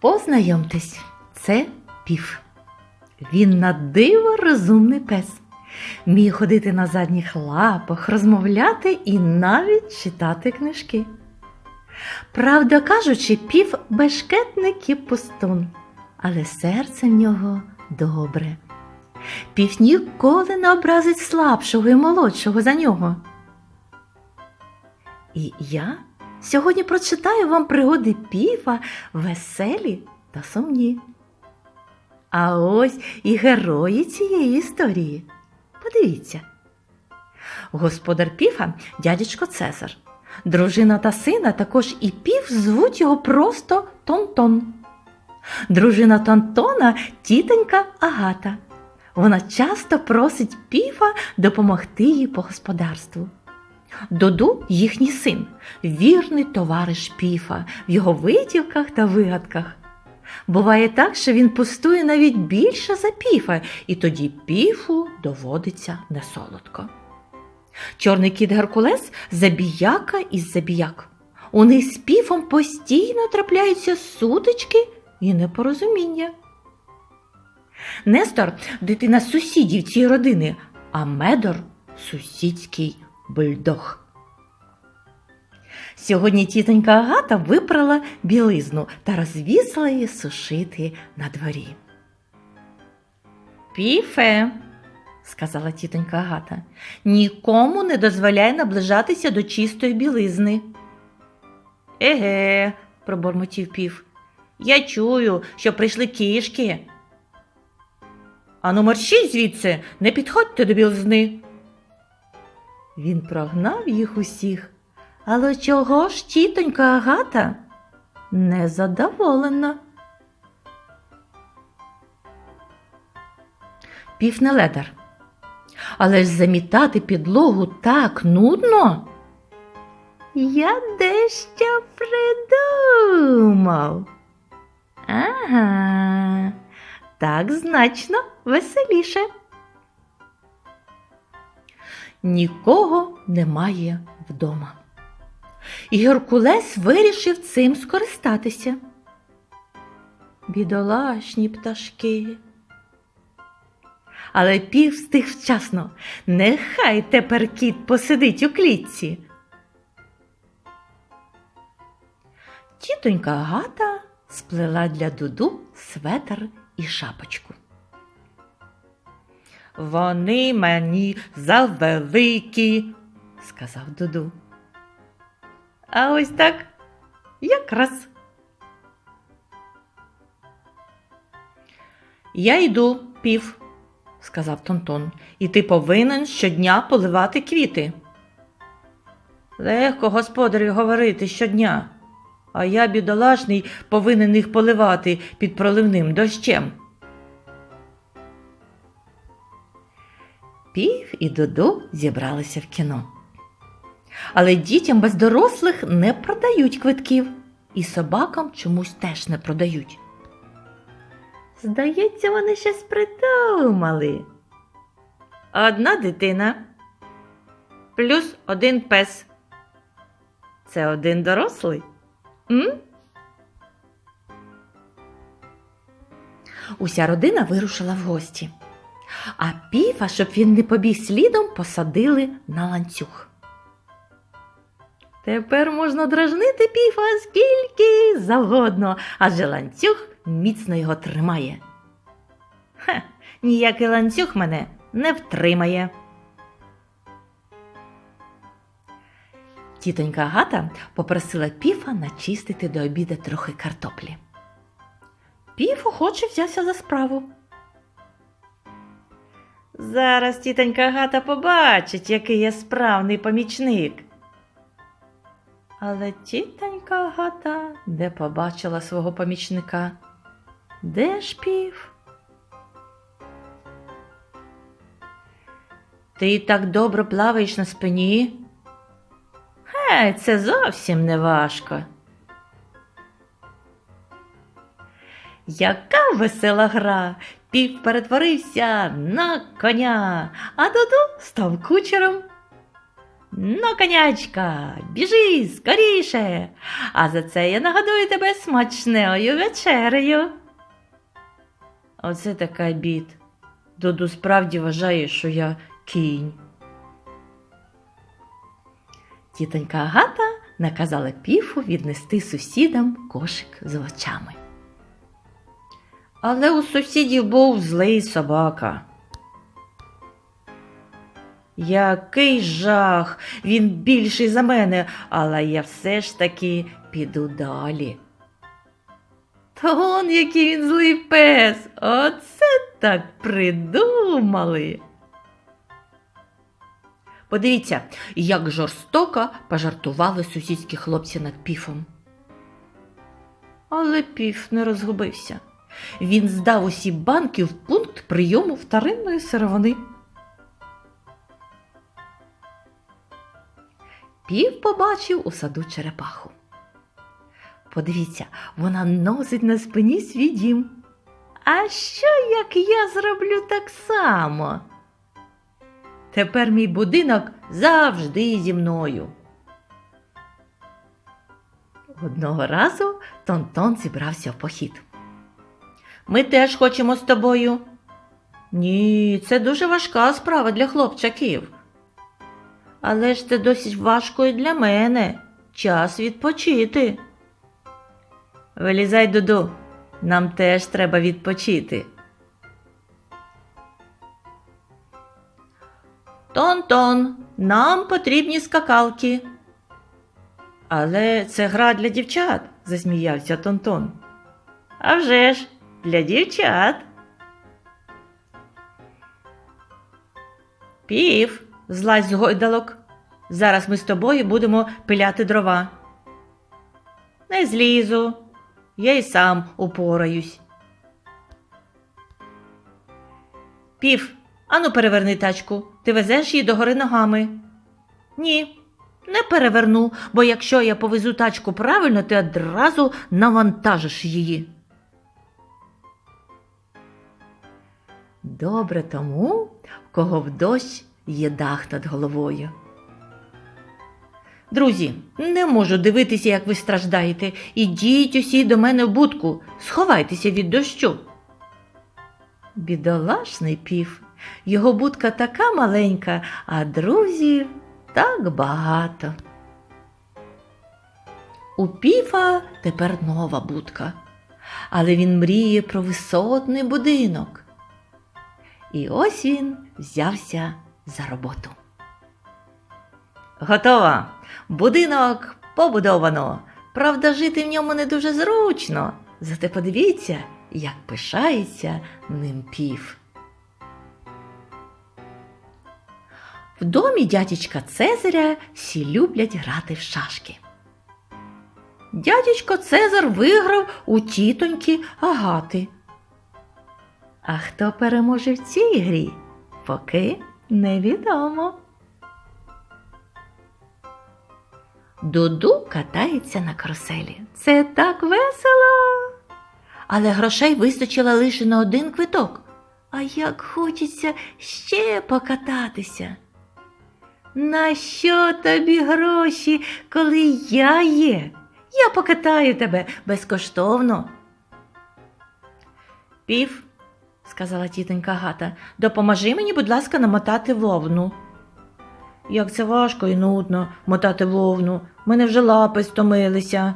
Познайомтесь, це пів. Він на диво розумний пес. Міє ходити на задніх лапах, розмовляти і навіть читати книжки. Правда кажучи, пів бешкетник і пустун, але серце в нього добре. Пів ніколи не образить слабшого і молодшого за нього. І я сьогодні прочитаю вам пригоди піва веселі та сумні. А ось і герої цієї історії. Подивіться. Господар піфа дядечко Цезар. Дружина та сина також і пів звуть його просто Тонтон. Дружина Тонтона тітонька Агата. Вона часто просить піфа допомогти їй по господарству. Доду їхній син, вірний товариш піфа в його витівках та вигадках. Буває так, що він пустує навіть більше за піфа, і тоді піфу доводиться несолодко. Чорний кіт Геркулес забіяка із забіяк. У них з піфом постійно трапляються сутички і непорозуміння. Нестор дитина сусідів цієї родини, а Медор сусідський бульдог. Сьогодні тітонька Агата випрала білизну та розвісила її сушити на дворі. Піфе, сказала тітонька Агата, нікому не дозволяй наближатися до чистої білизни. Еге, пробормотів пів. Я чую, що прийшли кішки. Ану мерщій звідси, не підходьте до білизни. Він прогнав їх усіх. Але чого ж тітонька Агата незадоволена? Пів не ледар. Але ж замітати підлогу так нудно. Я дещо придумав. Ага, так значно веселіше. Нікого немає вдома. І Геркулес вирішив цим скористатися. Бідолашні пташки. Але пів встиг вчасно. Нехай тепер кіт посидить у клітці. Тітонька Агата сплела для Дуду светр і шапочку. Вони мені завеликі, сказав Дуду. А ось так якраз. Я йду, пів, сказав Тонтон, і ти повинен щодня поливати квіти. Легко господарю говорити щодня, а я, бідолашний, повинен їх поливати під проливним дощем. Пів і Дуду зібралися в кіно. Але дітям без дорослих не продають квитків, і собакам чомусь теж не продають. Здається, вони щось придумали. Одна дитина плюс один пес. Це один дорослий. М? Уся родина вирушила в гості, а піфа, щоб він не побіг слідом, посадили на ланцюг. Тепер можна дражнити піфа скільки завгодно, адже ланцюг міцно його тримає. Ха, ніякий ланцюг мене не втримає. Тітонька Агата попросила піфа начистити до обіда трохи картоплі. Піф охоче взявся за справу. Зараз тітонька Агата побачить, який я справний помічник. Але тітонька Агата не побачила свого помічника. Де ж пів? Ти так добре плаваєш на спині? Гей, це зовсім не важко. Яка весела гра! Пів перетворився на коня, а Дуду став кучером. Ну, конячка, біжи скоріше, а за це я нагадую тебе смачнею вечерею. Оце така бід. Дуду справді вважає, що я кінь. Тітонька Агата наказала піфу віднести сусідам кошик з овочами. Але у сусідів був злий собака. Який жах! Він більший за мене, але я все ж таки піду далі. То он який він злий пес. Оце так придумали. Подивіться, як жорстоко пожартували сусідські хлопці над піфом. Але піф не розгубився. Він здав усі банки в пункт прийому вторинної сировини. Пів побачив у саду черепаху. Подивіться, вона носить на спині свій дім. А що як я зроблю так само? Тепер мій будинок завжди зі мною. Одного разу Тонтон зібрався в похід. Ми теж хочемо з тобою. Ні, це дуже важка справа для хлопчаків. Але ж це досить важко і для мене. Час відпочити. Вилізай, Дуду, нам теж треба відпочити. Тон-тон, нам потрібні скакалки. Але це гра для дівчат, засміявся Тонтон. «А вже ж, для дівчат. Пів, злазь з гойдалок. Зараз ми з тобою будемо пиляти дрова. Не злізу, я й сам упораюсь. Пів, ану переверни тачку. Ти везеш її догори ногами. Ні, не переверну, бо якщо я повезу тачку правильно, ти одразу навантажиш її. Добре тому, кого в дощ є дах над головою. Друзі, не можу дивитися, як ви страждаєте. Ідіть усі до мене в будку, сховайтеся від дощу. Бідолашний пів, його будка така маленька, а друзів так багато. У піфа тепер нова будка, але він мріє про висотний будинок. І ось він взявся за роботу. Готова. Будинок побудовано. Правда, жити в ньому не дуже зручно. Зате подивіться, як пишається ним пів. В домі дядечка Цезаря всі люблять грати в шашки. Дядечко Цезар виграв у тітоньки Агати. А хто переможе в цій грі, поки невідомо. Дуду катається на каруселі. Це так весело. Але грошей вистачило лише на один квиток. А як хочеться ще покататися. На що тобі гроші, коли я є? Я покатаю тебе безкоштовно. Пів, сказала тітонька Гата, допоможи мені, будь ласка, намотати вовну. Як це важко і нудно мотати вовну, мене вже лапи стомилися.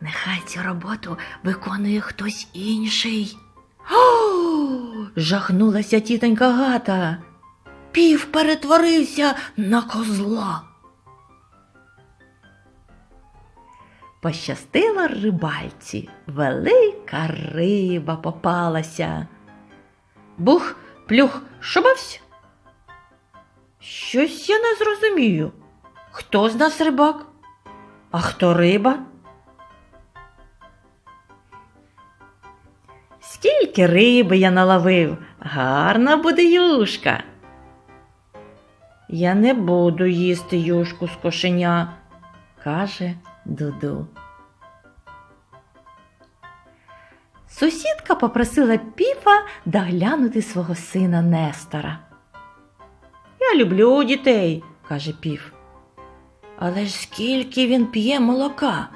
Нехай цю роботу виконує хтось інший. О! жахнулася тітонька Гата. Пів перетворився на козла. Пощастило рибальці, велика риба попалася. Бух, плюх, шубавсь. Щось я не зрозумію. Хто з нас рибак? А хто риба? Скільки риби я наловив, гарна буде юшка. Я не буду їсти юшку з кошеня, каже Дуду. Сусідка попросила піфа доглянути свого сина Нестора. Я люблю дітей, каже пів. Але ж скільки він п'є молока?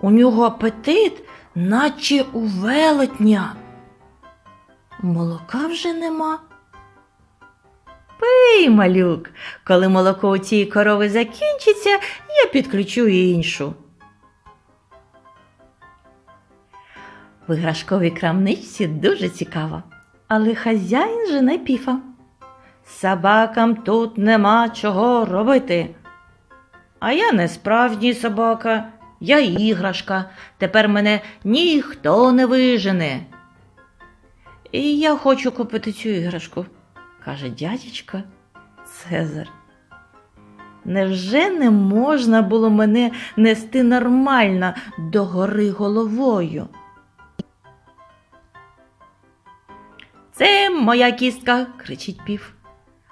У нього апетит, наче у велетня. Молока вже нема. Пий, малюк, коли молоко у цієї корови закінчиться, я підключу іншу. В іграшковій крамничці дуже цікаво, але хазяїн жене піфа. Собакам тут нема чого робити. А я не справжній собака, я іграшка. Тепер мене ніхто не вижене. І я хочу купити цю іграшку, каже дядечко Цезар. Невже не можна було мене нести нормально догори головою? Це моя кістка, кричить пів.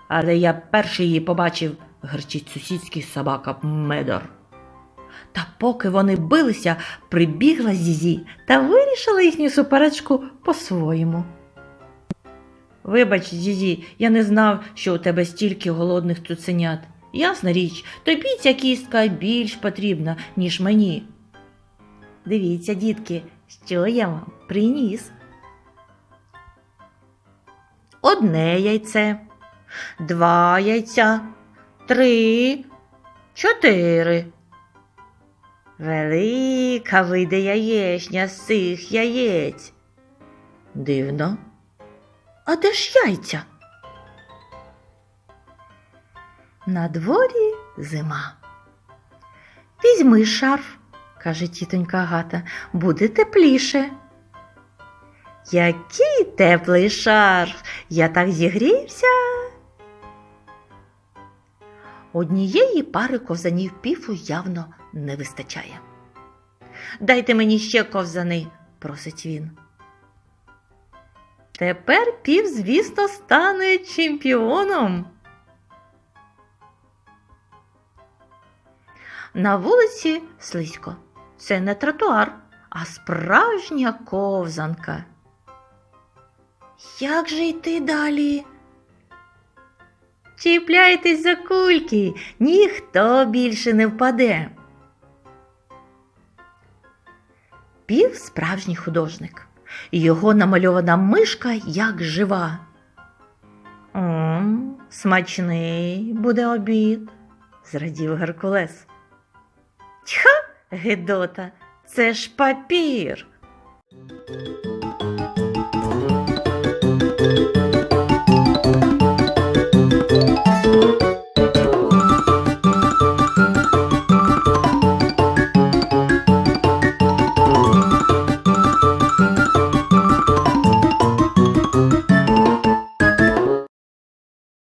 Але я перший її побачив, гарчить сусідський собака Медор. Та поки вони билися, прибігла Зізі та вирішила їхню суперечку по-своєму. Вибач, Зізі, я не знав, що у тебе стільки голодних цуценят. Ясна річ, тобі ця кістка більш потрібна, ніж мені. Дивіться, дітки, що я вам приніс. Одне яйце, два яйця, три, чотири. Велика вийде яєчня з цих яєць. Дивно. А де ж яйця? На дворі зима. Візьми шарф, каже тітонька Агата, буде тепліше. Який теплий шарф, я так зігрівся. Однієї пари ковзанів піфу явно не вистачає. Дайте мені ще ковзани, просить він. Тепер пів, звісно, стане чемпіоном. На вулиці слизько. Це не тротуар, а справжня ковзанка. Як же йти далі? Чіпляйтесь за кульки, ніхто більше не впаде. Пів справжній художник. Його намальована мишка як жива. Ом, смачний буде обід, зрадів Геркулес. Тьха, Гедота, це ж папір.